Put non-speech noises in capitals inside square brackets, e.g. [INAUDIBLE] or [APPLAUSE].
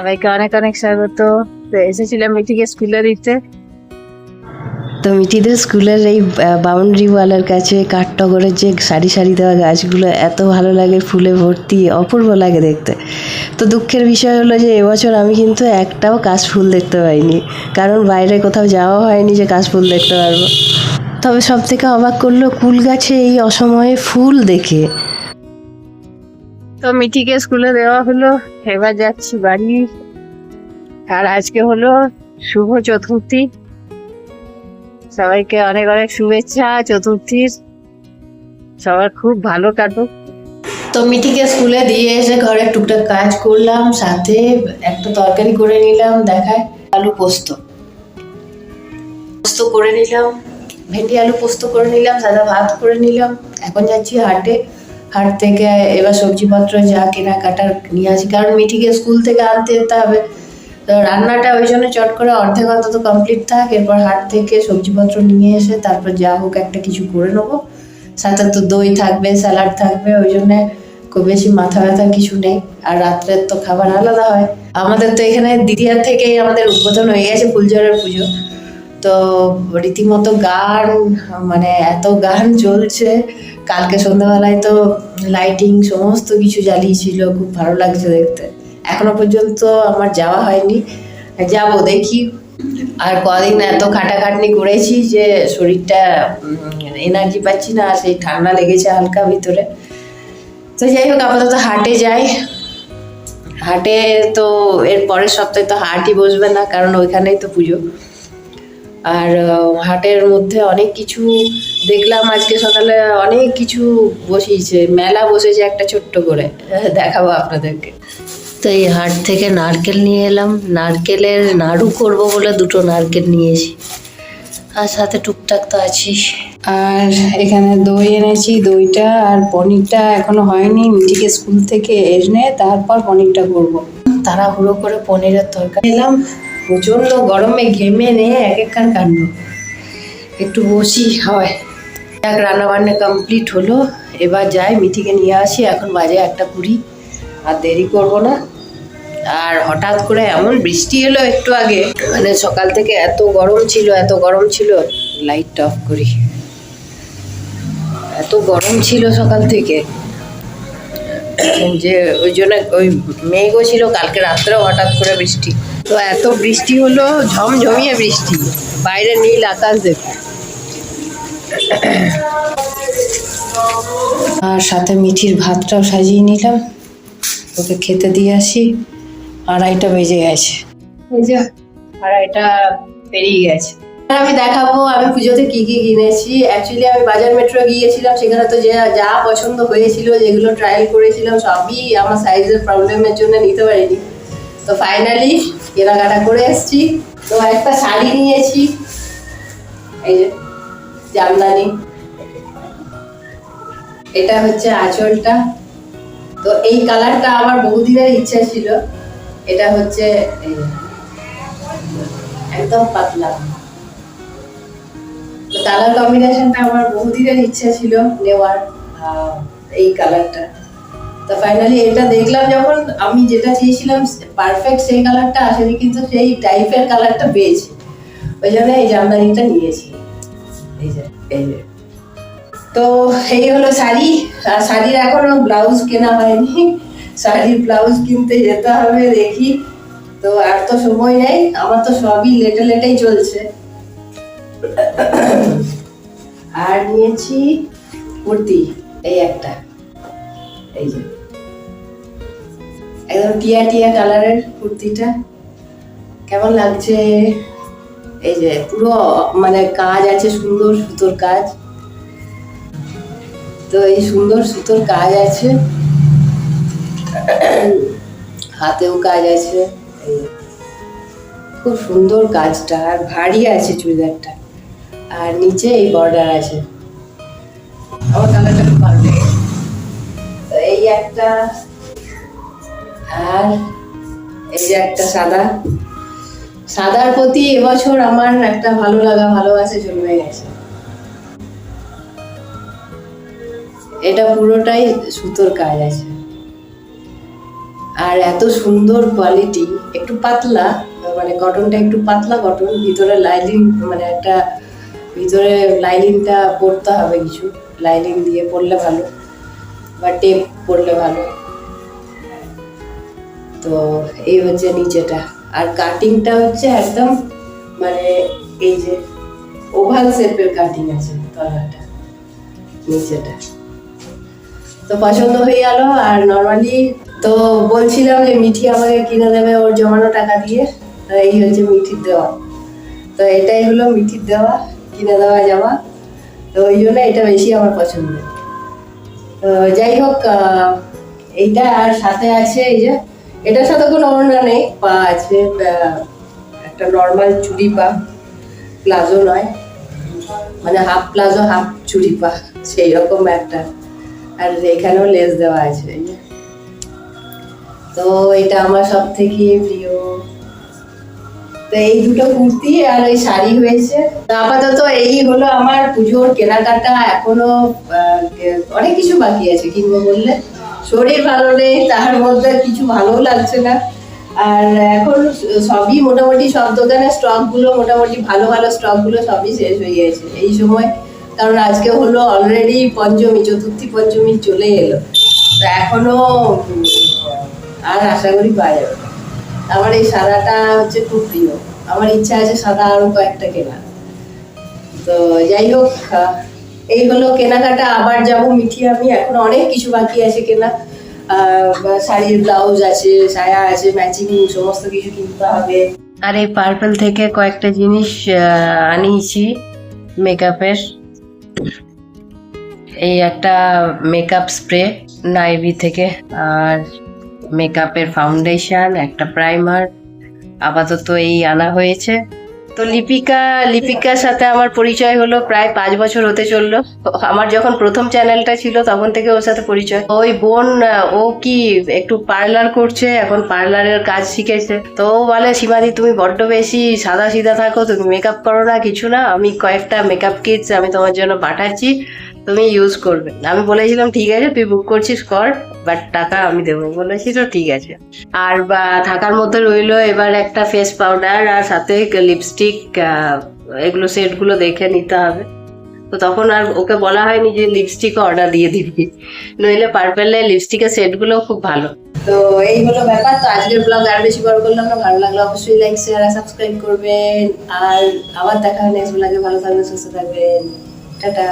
সবাইকে অনেক অনেক স্বাগত। এসেছিলাম মিটিকে স্কুলে দিতে। তো মিঠিদের স্কুলের এই বাউন্ডারি ওয়ালের কাছে কাঠটগরের যে সারি সারি দেওয়া গাছগুলো এত ভালো লাগে ফুলে ভর্তি, অপূর্ব লাগে দেখতে। তো দুঃখের বিষয় হলো যে এবছর আমি কিন্তু একটাও কাশফুল দেখতে পাইনি। কারণ বাইরে কোথাও যাওয়া হয়নি যে কাশফুল দেখতে পারব। তবে সব থেকে অবাক করল কুল গাছে এই অসময়ে ফুল দেখে। তো মিটিকে স্কুলে দেওয়া হলো, এবার যাচ্ছি বাড়ি। আর আজকে হলো শুভ চতুর্থী। সবাইকে অনেক অনেক শুভেচ্ছা, চতুর্থীর। সবার খুব ভালো কাটুক। তো মিঠিকে স্কুলে দিয়ে এসে ঘরে টুকটাক কাজ করলাম, সাথে একটা তরকারি করে নিলাম, দেখায় আলু পোস্ত। পোস্ত করে নিলাম, ভেন্ডি আলু পোস্ত করে নিলাম, সাদা ভাত করে নিলাম। এখন যাচ্ছি হাটে। হাট থেকে এবার সবজিপত্র যা কেনাকাটার নিয়ে আসি। কারণ মিঠিকে স্কুল থেকে আনতে যেতে হবে। তো রান্নাটা ওই জন্য চট করে অর্ধেক অন্তত কমপ্লিট থাক। এরপর হাট থেকে সবজিপত্র নিয়ে এসে তারপর যা হোক একটা কিছু করে নেব। সাথে তো দই থাকবে, স্যালাড থাকবে, ওই জন্যে খুব বেশি মাথা ব্যথা কিছু নেই। আর রাত্রের তো খাবার আলাদা হয়। আমাদের তো এখানে দিদিয়ার থেকেই আমাদের উদ্বোধন হয়ে গেছে ফুলঝড়ের পুজো। তো রীতিমতো গান মানে এত গান চলছে। কালকে সন্ধ্যাবেলায় তো লাইটিং সমস্ত কিছু জ্বালিয়েছিল, খুব ভালো লাগছে দেখতে। এখনও পর্যন্ত আমার যাওয়া হয়নি। যাব, দেখি। আর কদিন এত খাটাখাটনি করেছি যে শরীরটা এনার্জি পাচ্ছি না, সেই ঠান্ডা লেগেছে হালকা ভিতরে। তো যাই হোক, আপাতত হাটে যাই। হাটে তো এর পরের সপ্তাহে তো হাটই বসবে না, কারণ ওইখানেই তো পুজো। আর হাটের মধ্যে অনেক কিছু দেখলাম। আজকে সকালে অনেক কিছু বসিয়েছে। মেলা বসেছে একটা ছোট্ট করে। [LAUGHS] দেখাবো আপনাদেরকে। তো এই হাট থেকে নারকেল নিয়ে এলাম। নারকেলের নাড়ু করব বলে দুটো নারকেল নিয়েছি। আর সাথে টুকটাক তো আছিস আর এখানে দই এনেছি দইটা আর পনিরটা এখনও হয়নি। মিঠিকে স্কুল থেকে এনে তারপর পনিরটা করব। তাড়াহুড়ো করে পনিরের তরকারি। এলাম। প্রচণ্ড গরমে ঘেমে নিয়ে এক একখান কাণ্ড। একটু বসি, হয়। এক রান্না বান্না কমপ্লিট হলো। এবার যাই, মিঠিকে নিয়ে আসি। এখন বাজে একটা কুড়ি। আর দেরি করব না। আর হঠাৎ করে এমন বৃষ্টি এলো একটু আগে। মানে সকাল থেকে এত গরম ছিল, এত গরম ছিল। লাইটটা অফ করি। এত গরম ছিল সকাল থেকে। যে ওই জন্য ওই মেঘও ছিল, কালকে রাত্রেও হঠাৎ করে বৃষ্টি। তো এত বৃষ্টি হলো, ঝমঝমিয়ে বৃষ্টি। বাইরে নীল আকাশ দেখো। আর সাথে মিঠির ভাতটাও সাজিয়ে নিলাম। ওকে খেতে দিয়ে আসি। আড়াইটা বেজে গেছে। আড়াইটা পেরিয়ে গেছে। আমি দেখাবো, আমি পুজোতে কি কি কিনেছি। অ্যাকচুয়ালি আমি বাজার মেট্রো গিয়েছিলাম। সেখানে তো যে যা পছন্দ হয়েছিল, যেগুলো ট্রায়াল করেছিলাম, সবই আমার সাইজের প্রবলেমের জন্য নিতে পারিনি। তো ফাইনালি কেনাকাটা করে এসেছি। তো একটা শাড়ি নিয়েছি। এই যে, জামদানি। এটা হচ্ছে আঁচলটা। তো এই কালারটা আমার বহুদিনের ইচ্ছা ছিল। এটা হচ্ছে একদম পাতলা। তো কালার কম্বিনেশনটা আমার বহুদিনের ইচ্ছা ছিল নেওয়ার এই কালারটা। তো ফাইনালি এটা দেখলাম যখন আমি যেটা চেয়েছিলাম পারফেক্ট সেই কালারটা আসেনি কিন্তু সেই টাইপের কালারটা পেয়েছি। ওই জন্য এই জামদানিটা নিয়েছি। এই যে এই যে। তো এই হলো শাড়ি। আর শাড়ির এখনও ব্লাউজ কেনা হয়নি। শাড়ির ব্লাউজ কিনতে যেতে হবে দেখি। তো আর তো সময় নেই, আমার তো সবই লেটে লেটেই চলছে। আর নিয়েছি কুর্তি, এই একটা। এই যে। একদম টিয়া টিয়া কালারের কুর্তিটা। কেমন লাগছে? এই যে পুরো মানে কাজ আছে সুন্দর সুতোর কাজ। তো এই সুন্দর সুতোর কাজ আছে। হাতেও কাজ আছে। খুব সুন্দর কাজটা, আর ভারী আছে চুড়িদারটা। আর নিচে এই বর্ডার আছে। আমার কালারটা খুব ভালো লেগেছে তো এই একটা আর এই যে একটা সাদা। সাদার প্রতি এবছর আমার একটা ভালো লাগা, ভালোবাসা জন্মে গেছে। এটা পুরোটাই সুতোর কাজ আছে। আর এত সুন্দর কোয়ালিটি একটু পাতলা মানে কটনটা একটু পাতলা কটন ভিতরে লাইলিং মানে একটা ভিতরে লাইলিংটা পরতে হবে কিছু। লাইলিং দিয়ে পরলে ভালো, বা টেপ পরলে ভালো। তো এই হচ্ছে নিচেটা। আর কাটিংটা হচ্ছে একদম মানে এই যে ওভাল শেপের কাটিং আছে তলাটা, নিচেটা। তো পছন্দ হয়ে গেল, আর নর্মালি তো বলছিলাম যে মিঠি আমাকে কিনে দেবে ওর জমানো টাকা দিয়ে, তো এই হচ্ছে মিঠির দেওয়া। তো এটাই হলো মিঠির দেওয়া, কিনে দেওয়া জামা। তো ওই জন্য এটা বেশি আমার পছন্দ তো যাই হোক এইটা আর সাথে আছে এই যে এটার সাথে কোনো ওড়না নেই, পা আছে একটা নর্মাল চুড়ি পা, প্লাজো নয়। মানে হাফ প্লাজো হাফ চুড়ি পা সেই রকম একটা। আর এখানেও লেস দেওয়া আছে তো এটা আমার সব থেকে প্রিয়। তো এই দুটো কুর্তি আর ওই শাড়ি হয়েছে। তো আপাতত এই হলো আমার পুজোর কেনাকাটা, এখনও অনেক কিছু বাকি আছে, কিনবো বললে। শরীর ভালো নেই, তার মধ্যে কিছু ভালো লাগছে না। আর এখন সবই মোটামুটি সব দোকানে স্টকগুলো মোটামুটি ভালো ভালো স্টকগুলো সবই শেষ হয়ে গেছে। এই সময় কারণ আজকে হলো অলরেডি পঞ্চমী, চতুর্থী পঞ্চমী চলে এলো। তো এখনও আর আশা করি পাওয়া যাবে। আমার এই সাদাটা হচ্ছে খুব প্রিয়। আমার ইচ্ছা আছে সাদা আরও কয়েকটা কেনা তো যাই হোক এই হলো কেনাকাটা, আবার যাব মিঠি আমি, এখন অনেক কিছু বাকি আছে কেনা। শাড়ির ব্লাউজ আছে, সায়া আছে ম্যাচিং সমস্ত কিছু কিনতে হবে। আর এই পার্পল থেকে কয়েকটা জিনিস আনিয়েছি মেকআপের এই একটা মেকআপ স্প্রে নাইভি থেকে, আর মেকআপের ফাউন্ডেশন একটা প্রাইমার আপাতত এই আনা হয়েছে। তো লিপিকা, লিপিকার সাথে আমার পরিচয় হলো প্রায় পাঁচ বছর হতে চলল। আমার যখন প্রথম চ্যানেলটা ছিল, তখন থেকে ওর সাথে পরিচয়। ওই বোন ও কি একটু পার্লার করছে, এখন পার্লারের কাজ শিখেছে। তো ও বলে, সীমাদি, তুমি বড্ড বেশি সাদা সিধা থাকো, তুমি মেকআপ করো না, কিছু না। আমি কয়েকটা মেকআপ কিটস আমি তোমার জন্য পাঠাচ্ছি, তুমি ইউজ করবে। আমি বলেছিলাম, ঠিক আছে, তুই বুক করছিস, কর। বাট টাকা আমি দেবো। বলেছি তো ঠিক আছে। আর বা থাকার মধ্যে রইল এবার একটা ফেস পাউডার আর সাথে লিপস্টিক এগুলো সেটগুলো দেখে নিতে হবে। তো তখন আর ওকে বলা হয়নি যে লিপস্টিক অর্ডার দিয়ে দিবি। নইলে পার্পেলের লিপস্টিকের সেটগুলো খুব ভালো। তো এই হলো ব্যাপার। তো আজকের ব্লগ আর বেশি বড় করলাম না। ভালো লাগলে অবশ্যই লাইক শেয়ার আর সাবস্ক্রাইব করবেন। আর আবার দেখা হয় নেক্সট ব্লগে ভালো থাকবেন, সুস্থ থাকবেন। টাটা।